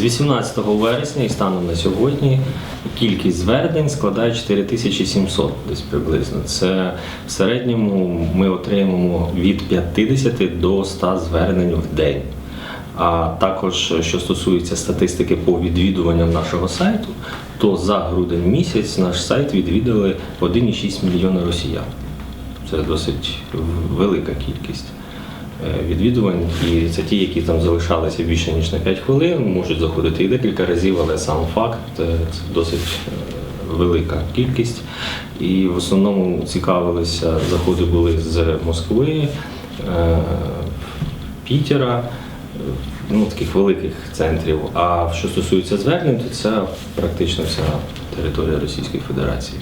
18 вересня і станом на сьогодні кількість звернень складає 4700 десь приблизно. Це в середньому ми отримуємо від 50 до 100 звернень в день. А також, що стосується статистики по відвідуванням нашого сайту, то за грудень місяць наш сайт відвідали 1,6 мільйона росіян. Це досить велика кількість відвідувань. І це ті, які там залишалися більше ніж на 5 хвилин, можуть заходити і декілька разів, але сам факт е, це досить е, велика кількість. І в основному цікавилися, заходи були з Москви, е, Пітера, е, ну, таких великих центрів. А що стосується звернень, то це практично вся територія Російської Федерації.